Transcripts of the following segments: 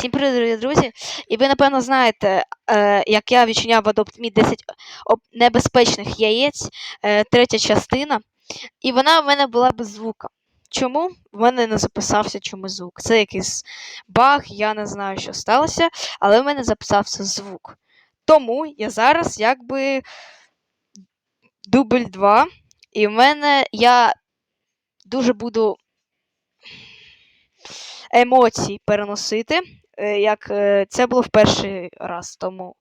Всім привіт, дорогі друзі! І ви, напевно, знаєте, е, як я відчиняв в Adopt Me 10 об- небезпечних яєць, е, третя частина, і вона в мене була без звука. Чому? В мене не записався чомусь звук. Це якийсь баг, я не знаю, що сталося, але в мене записався звук. Тому я зараз якби дубль 2, і в мене я дуже буду емоцій переносити, як е, це було в перший раз. Тому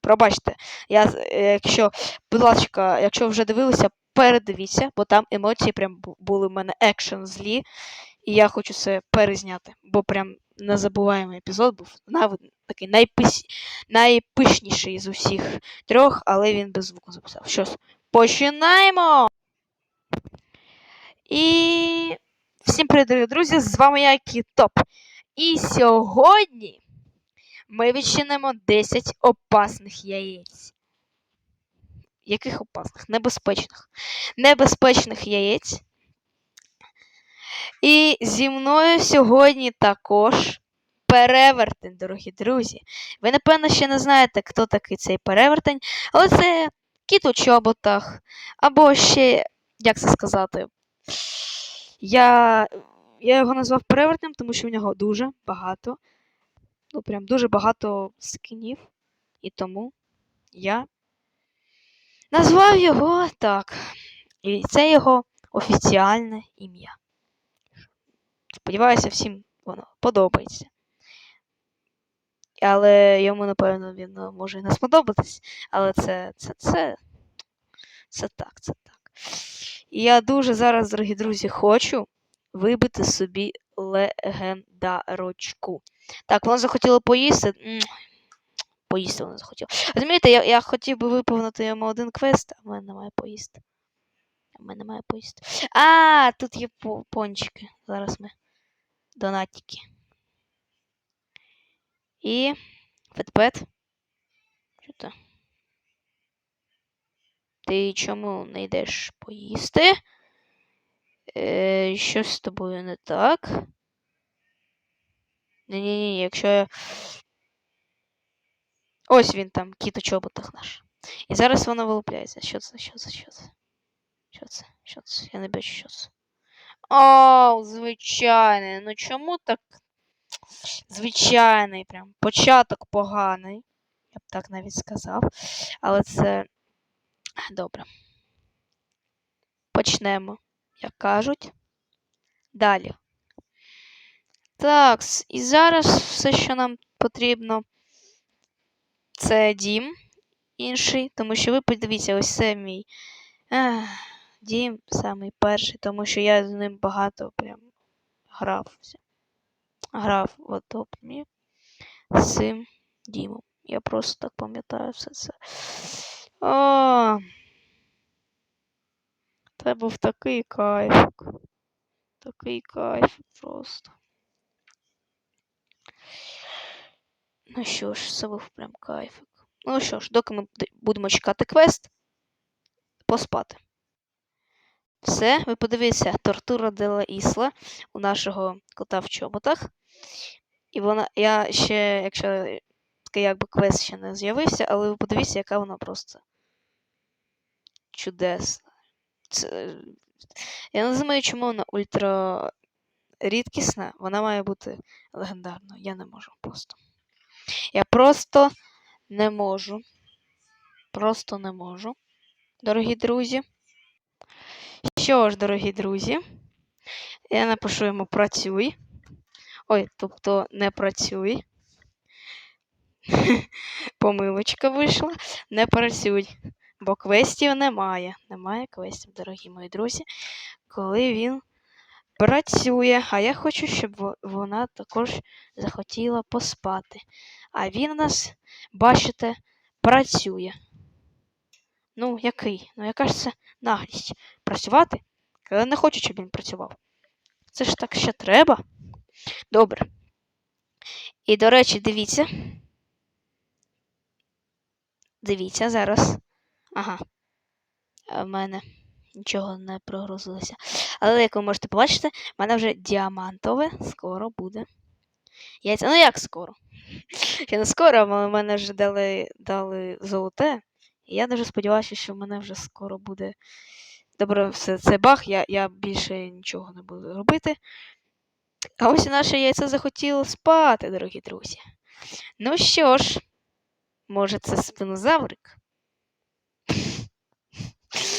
пробачте, я, е, якщо, будь ласка, якщо вже дивилися, передивіться, бо там емоції прям були в мене екшен злі, і я хочу це перезняти, бо прям незабуваємий епізод був такий найпис... найпишніший з усіх трьох, але він без звуку записав. Що ж, починаємо! І всім привіт, друзі! З вами я Кітоп. І сьогодні ми відчинимо 10 опасних яєць. Яких опасних? Небезпечних. Небезпечних яєць. І зі мною сьогодні також перевертень, дорогі друзі. Ви, напевно, ще не знаєте, хто такий цей перевертень, але це кіт у чоботах. Або ще, як це сказати, я, я його назвав перевертнем, тому що в нього дуже багато, ну прям дуже багато скінів. І тому я назвав його так. І це його офіціальне ім'я. Сподіваюся, всім воно подобається. Але йому, напевно, він ну, може і не сподобатись. Але це, це, це, це так, це так. І я дуже зараз, дорогі друзі, хочу вибити собі легендарочку. Так, воно захотіло поїсти. Поїсти воно захотіло. Розумієте, я, я хотів би виповнити йому один квест, а в мене немає поїсти. В мене немає поїсти. А, тут є пончики. Зараз ми. Донатики. І. Фетпет. Що то? Ти чому не йдеш поїсти? Е, щось з тобою не так. Ні-ні-ні, якщо я. Ось він там, кіт у чоботах наш. І зараз воно вилупляється. Що це? Що це? Що це? Що це? Що це? Я не бачу, що це. О, звичайний. Ну чому так? Звичайний, прям початок поганий. Я б так навіть сказав. Але це добре. Почнемо, як кажуть. Далі. Так, і зараз все, що нам потрібно, це дім інший, тому що ви подивіться, ось це мій ех, дім самий перший, тому що я з ним багато прям грався. Грав в Adopt з цим дімом. Я просто так пам'ятаю все це. О, це був такий кайф. Такий кайф просто. Ну що ж, це був прям кайфик. Ну що ж, доки ми будемо чекати квест, поспати. Все, ви подивіться, тортура Дела Ісла у нашого кота в чоботах. І вона, я ще, якщо якби квест ще не з'явився, але ви подивіться, яка вона просто чудесна. Це... Я не знаю, чому вона ультра рідкісна, вона має бути легендарною. Я не можу просто. Я просто не можу. Просто не можу. Дорогі друзі. Що ж, дорогі друзі, я напишу йому працюй. Ой, тобто не працюй. Помилочка вийшла. Не працюй. Бо квестів немає. Немає квестів, дорогі мої друзі. Коли він працює. А я хочу, щоб вона також захотіла поспати. А він у нас, бачите, працює. Ну, який? Ну, яка ж це наглість? Працювати? Але не хочу, щоб він працював. Це ж так ще треба. Добре. І, до речі, дивіться. Дивіться зараз. Ага. В мене нічого не прогрузилося. Але як ви можете побачити, в мене вже діамантове скоро буде. Яйця. Ну як скоро? Ще не скоро, але в мене вже дали, дали золоте. І я дуже сподіваюся, що в мене вже скоро буде. Добре, все це баг, я, я більше нічого не буду робити. А ось і наше яйце захотіло спати, дорогі друзі. Ну що ж, може, це спинозаврик?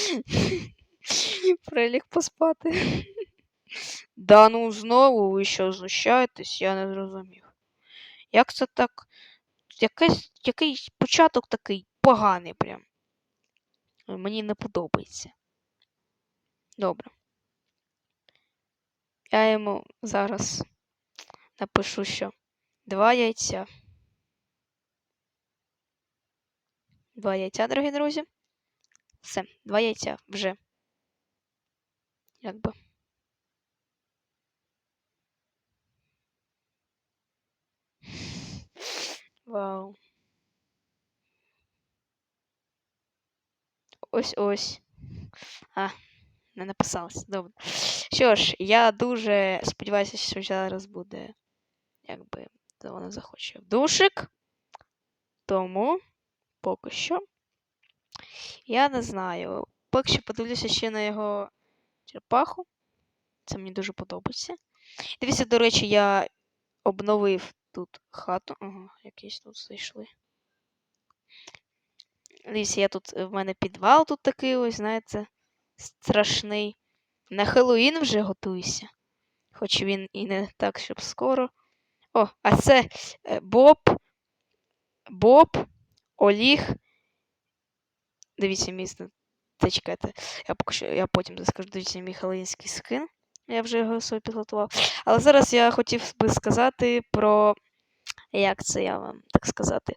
Приліг поспати. Да ну знову ви що знущаєтесь, я не зрозумів. Як це так? Якийсь, якийсь початок такий поганий прям. Мені не подобається. Добре. Я йому зараз напишу, що два яйця. Два яйця, дорогі друзі. Все, два яйця вже. Якби. Вау. Ось ось. А, не написалось. Добре. Що ж, я дуже сподіваюся, що зараз буде, якби то вона захоче в душик. Тому поки що. Я не знаю. Поки що подивлюся ще на його черепаху. Це мені дуже подобається. Дивіться, до речі, я обновив тут хату. Ага, якісь тут зайшли. Дивіться, я тут в мене підвал тут такий ось, знаєте, страшний. На Хеллоуін вже готуюся. Хоч він і не так, щоб скоро. О, а це е, Боб. Боб, Оліг. Дивіться. Це чекайте. Я поки я потім скажу, дивіться, мій хеллоуінський скин. Я вже його собі підготував. Але зараз я хотів би сказати про. Як це я вам так сказати?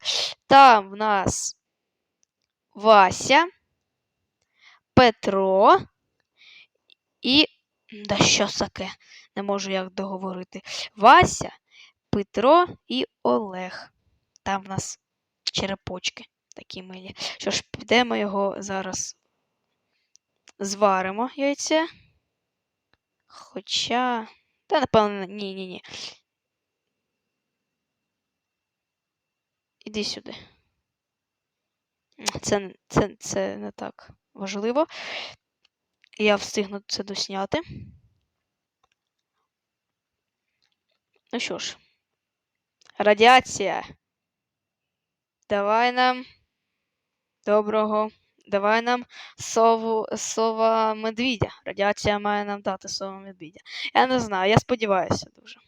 Там в нас Вася, Петро і. Да що таке? Не можу як договорити. Вася, Петро і Олег. Там в нас черепочки такі милі. Що ж, підемо його зараз зваримо яйце. Хоча. Та, напевно, ні-ні-ні. Іди сюди. Це, це, Це не так важливо. Я встигну це досняти. Ну що ж, радіація. Давай нам доброго. Давай нам сову, сова медвідя. Радіація має нам дати сова медвідя. Я не знаю, я сподіваюся дуже.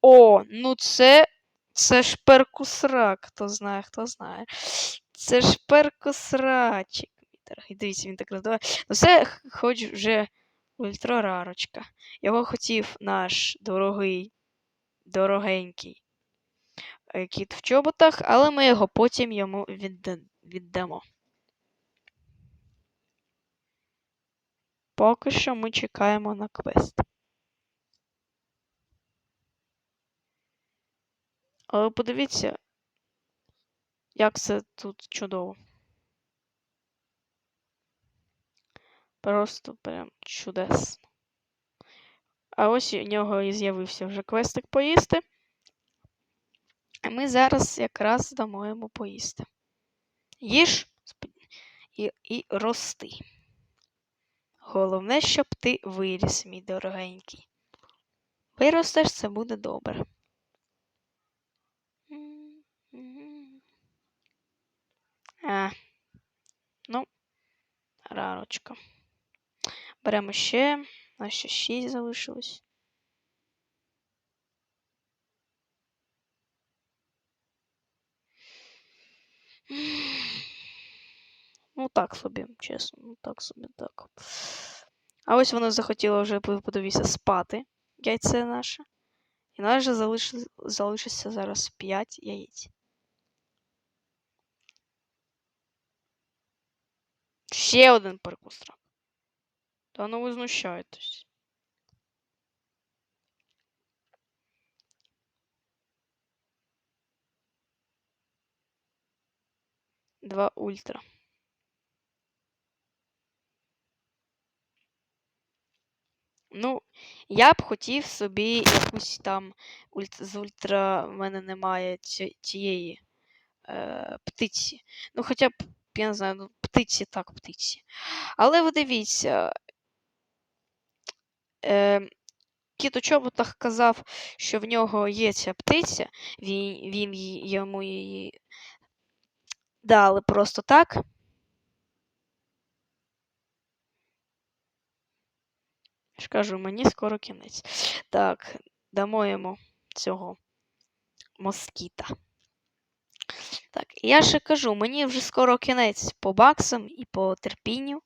О, ну це. Це ж перкусрак, хто знає, хто знає. Це ж перкусрачик. Дивіться, він так роздаває. Ну це хоч вже ультрарарочка. Його хотів наш дорогий, дорогенький е, кіт в чоботах, але ми його потім йому віддамо. Поки що ми чекаємо на квест. Але подивіться, як це тут чудово. Просто прям чудесно. А ось у нього і з'явився вже квестик поїсти. А ми зараз якраз дамо йому поїсти. Їж і, і рости. Головне, щоб ти виріс, мій дорогенький. Виростеш, це буде добре. А, ну, рарочка. Беремо ще, а ще 6 залишилось. Ну, так собі, чесно, ну так собі так. А ось воно захотіло вже подивіться спати яйце наше. І нас же залиш... залишиться зараз 5 яєць. Ще один перкустрак. Та ну ви знущаєтесь. Два ультра. Ну, я б хотів собі якусь там з ультра. в мене немає ці- цієї е, птиці. Ну, хоча б, я не знаю, ну, птиці, так, птиці. Але ви дивіться. Е, Кіт у чоботах казав, що в нього є ця птиця, він, він йому її дали просто так. Ж кажу, мені скоро кінець. Так, дамо йому цього москіта. Так, я ще кажу, мені вже скоро кінець по баксам і по терпінню.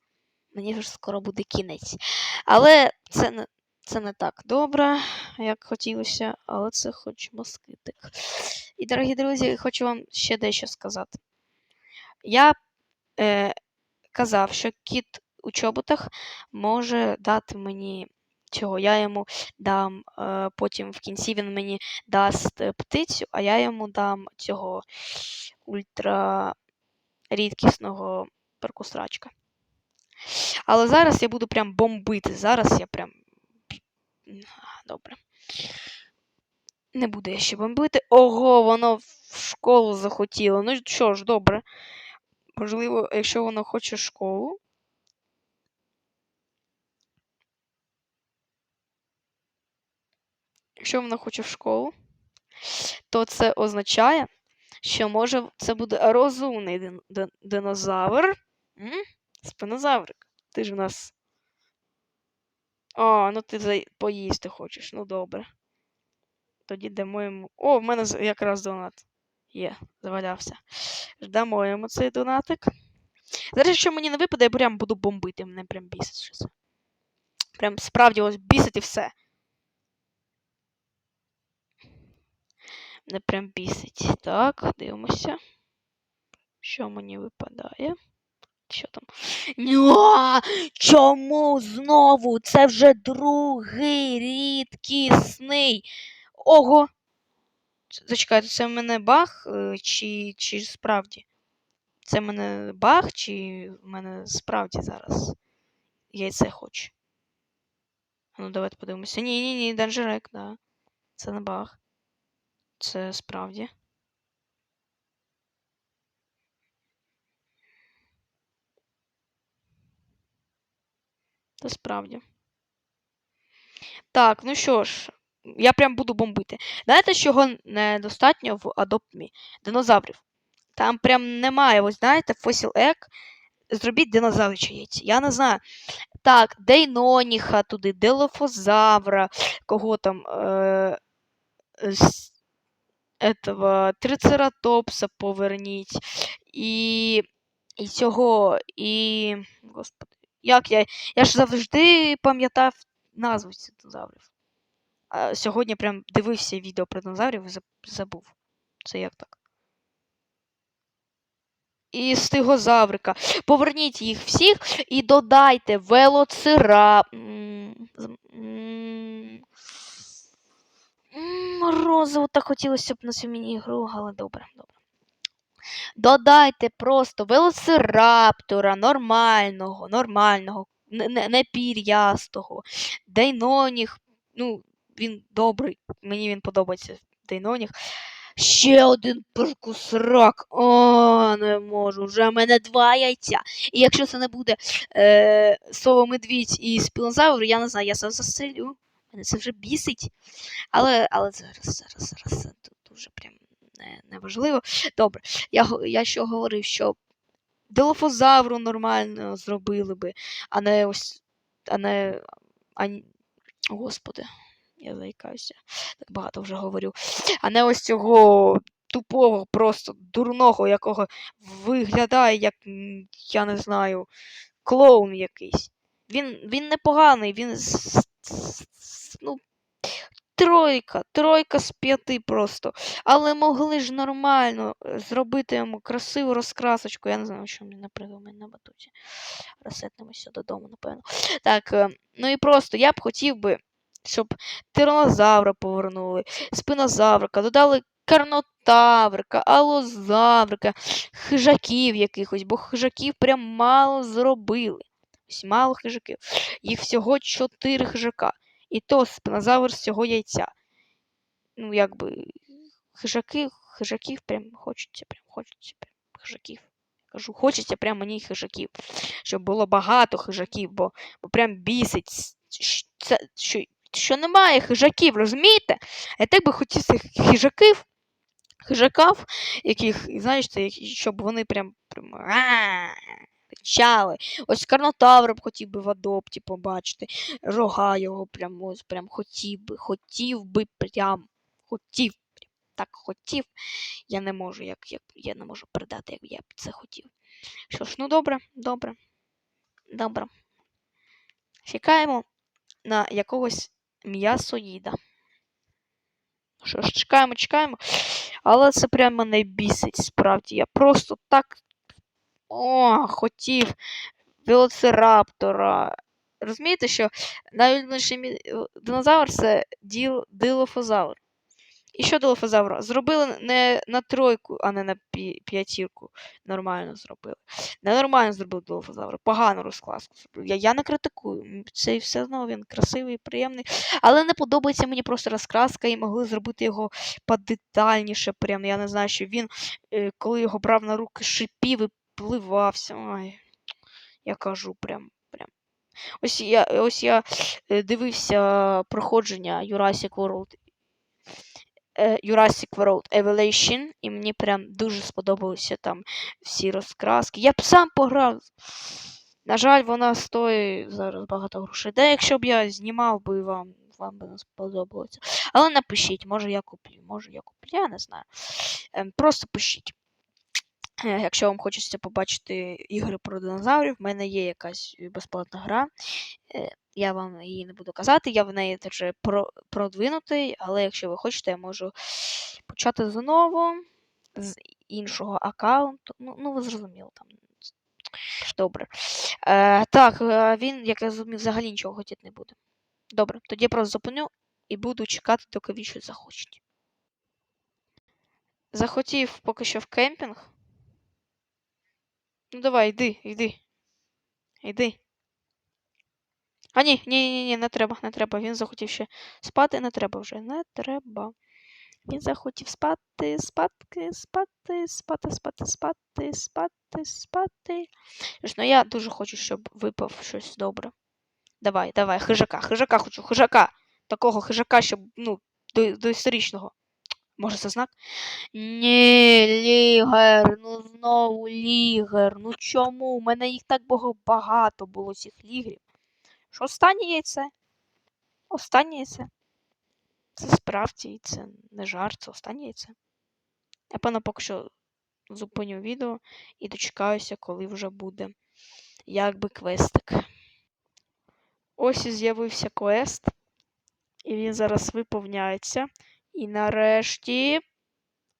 Мені вже скоро буде кінець. Але це не, це не так добре, як хотілося, але це хоч москитик. І, дорогі друзі, хочу вам ще дещо сказати. Я е, казав, що кіт у чоботах може дати мені цього. Я йому дам, е, потім в кінці він мені дасть е, птицю, а я йому дам цього ультра рідкісного перкусрачка. Але зараз я буду прям бомбити. Зараз я прям. Добре. Не буду я ще бомбити. Ого, воно в школу захотіло. Ну що ж, добре. Можливо, якщо воно хоче школу. Якщо воно хоче в школу, то це означає, що може це буде розумний дин- дин- динозавр. М? Спинозаврик. Ти ж у нас. А, ну ти поїсти хочеш. Ну добре. Тоді дамо йому. О, в мене якраз донат. Є, завалявся. Дамо йому цей донатик. Зараз, якщо мені не випаде, я прям буду бомбити. Мене прям бісить щось. Прям справді ось бісить і все. Мене прям бісить. Так, дивимося. Що мені випадає? Що там? Ня! Чому знову? Це вже другий рідкісний. Ого! Це- Зачекайте, це в мене баг, е, чи, чи справді? Це в мене баг, чи в мене справді зараз яйце хоче? А Ну, давайте подивимося. Ні, ні, ні, данжерек, да. Це не баг. Це справді. Це справді. Так, ну що ж, я прям буду бомбити. Знаєте, чого недостатньо в Adopt? Динозаврів. Там прям немає, ось знаєте, Fossil Egg. Зробіть динозавричі яйця. Я не знаю. Так, Дейноніха туди, Делофозавра, кого там. Е- этого, Трицератопса поверніть. І. І цього. І. Господи. Як я. Я ж завжди пам'ятав назву цих динозаврів. А сьогодні прям дивився відео про динозаврів і забув. Це як так? І стегозаврика. Поверніть їх всіх і додайте велоцирап. Морозиво так хотілося б на цю міні-ігру, але добре, добре. Додайте просто велоцираптора нормального, нормального, не, не, Дейноніх. Ну, він добрий, мені він подобається Дейноніх. Ще один перкусрак. О, не можу. Вже в мене два яйця. І якщо це не буде е, слово медвідь і спінозавр, я не знаю, я це застрелю. Мене це вже бісить. Але, але зараз, зараз, зараз це дуже прям не, неважливо. Добре, я, я що говорив, що Делофозавру нормально зробили би, а не ось. А не. А, Господи, я заїкаюся. Так багато вже говорю. А не ось цього тупого, просто дурного, якого виглядає, як, я не знаю, клоун якийсь. Він, він непоганий, він. Ну, тройка, тройка з п'яти просто. Але могли ж нормально е, зробити йому красиву розкрасочку. Я не знаю, що мені не придумає на батуті. Розсетнемося додому, напевно. Так, е, ну і просто я б хотів би, щоб тиранозавра повернули, спинозаврика, додали карнотаврика, алозаврика, хижаків якихось, бо хижаків прям мало зробили. Ось мало хижаків. Їх всього чотири хижака. І то спинозавр з цього яйця. Ну, якби. Хижаки, хижаків прям хочеться, прям хочеться, прям хижаків. Кажу, хочеться прям мені хижаків. Щоб було багато хижаків, бо, бо прям бісить. с- щ- Це, що, що немає хижаків, розумієте? Я так би хотів цих хижаків, хижаків, яких, знаєш, щоб вони прям, прям! Кричали. Ось карнотавра б хотів би в адопті побачити. Рога його прям ось прям хотів би, хотів би прям, хотів. Так хотів. Я не можу, як, як я не можу передати, як я б це хотів. Що ж, ну добре, добре. Добре. Чекаємо на якогось м'ясоїда. Що ж, чекаємо, чекаємо. Але це прямо мене бісить, справді. Я просто так. О, хотів велоцираптора. Розумієте, що найулюбленіший е, динозавр це діл, дилофозавр. І що дилофозавра? Зробили не на тройку, а не на п'ятірку. Нормально зробили. Ненормально зробив дилофозавр. Погану розкласку зробив. Я, я не критикую. Це все одно він красивий, приємний. Але не подобається мені просто розкраска і могли зробити його подетальніше. Прям я не знаю, що він, е, коли його брав на руки, шипів і пливався. Ой, я кажу, прям. прям. Ось я, ось я е, дивився проходження Jurassic World. е, Jurassic World Evolution, і мені прям дуже сподобалися там всі розкраски. Я б сам пограв. На жаль, вона стоїть зараз багато грошей. Де якщо б я знімав би вам, вам би не сподобалося. Але напишіть, може я куплю, може я куплю, я не знаю. Ем, Просто пишіть. Е, Якщо вам хочеться побачити ігри про динозаврів, в мене є якась безплатна гра. Е, Я вам її не буду казати, я в неї про, продвинутий, але якщо ви хочете, я можу почати знову з іншого аккаунту. Ну, ну ви зрозуміли там. Добре. Е, так, е, він, як я зрозумів, взагалі нічого хотіти не буде. Добре, тоді я просто зупиню і буду чекати, доки він щось захочуть. Захотів поки що в кемпінг. Ну давай, йди, йди. Йди. А ні, ні, ні, ні, не треба, не треба. Він захотів ще спати, не треба вже. Не треба. Він захотів спати, спати, спати, спати, спати, спати, спати, спати. Ну я дуже хочу, щоб випав щось добре. Давай, давай, хижака, хижака хочу, хижака. Такого хижака, щоб, ну, до, до історичного. Може, це знак? Ні, лігер, ну знову лігер. Ну чому? У мене їх так багато було цих лігрів. Що останнє яйце? Останнє яйце. Це справді і це не жарт, це останнє яйце. Я певно поки що зупиню відео і дочекаюся, коли вже буде якби квестик. Ось і з'явився квест, і він зараз виповняється. І нарешті.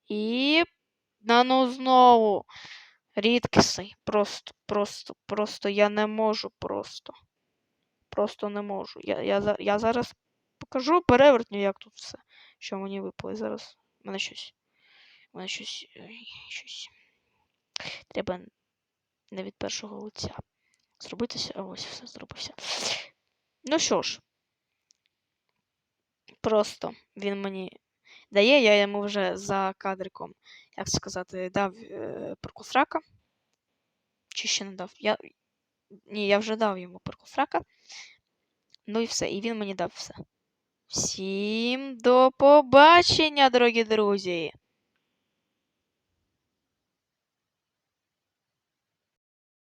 І. На ну знову. Рідкісний. Просто, просто, просто я не можу просто. Просто не можу. Я, я, я зараз покажу перевертню, як тут все. Що мені випало. Зараз. У мене щось. У мене щось. щось. Треба не від першого лиця. Зробитися. А ось все зробився. Ну що ж. Просто він мені дає, я йому вже за кадриком, як сказати, дав е, перкусрака. Чи ще не дав? Я... Ні, я вже дав йому перкусрака. Ну і все, і він мені дав все. Всім до побачення, дорогі друзі!